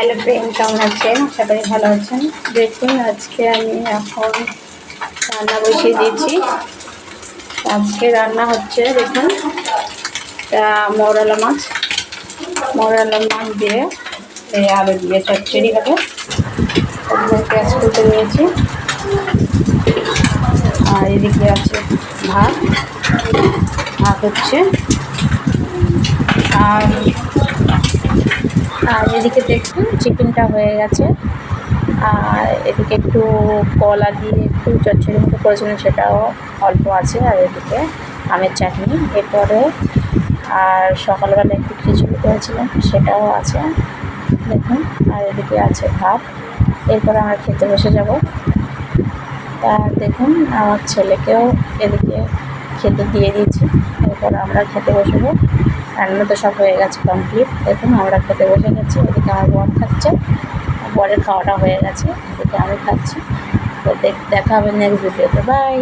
Hello friend কেমন আছেন করি ভালো আছেন। দেখুন, আজকে আমি এখন রান্না বসিয়ে দিয়েছি। আজকে রান্না হচ্ছে, দেখুন মৌরালা মাছ। মৌরালা মাছ দিয়ে আলু দিয়ে চচ্চড়ি হবে। পেঁয়াজ কুটে নিয়েছি। আর এদিকে আছে ভাত। ভাত হচ্ছে আর আর এদিকে দেখুন চিকেনটা হয়ে গেছে। আর এদিকে একটু কলা দিয়ে একটু চচ্চড়ি মতো করেছিলাম, সেটাও অল্প আছে। আর এদিকে আমের চাটনি, এরপরে আর সকালবেলা একটু খিচুড়ি করেছিলাম, সেটাও আছে। দেখুন, আর এদিকে আছে ভাত। এরপরে আমরা খেতে বসে যাব। তা দেখুন, আমার ছেলেকেও এদিকে খেতে দিয়ে দিয়েছি। এরপর আমরা খেতে বসবো রান্না তো সব হয়ে গেছে কমপ্লিট দেখুন আমরা খেতে বসে গেছি, ওদিকে আমার বর খাচ্ছে। বরের খাওয়াটা হয়ে গেছে, ওদিকে আমি খাচ্ছি। তো দেখ হবে নেক্সট ভিডিওতে বাই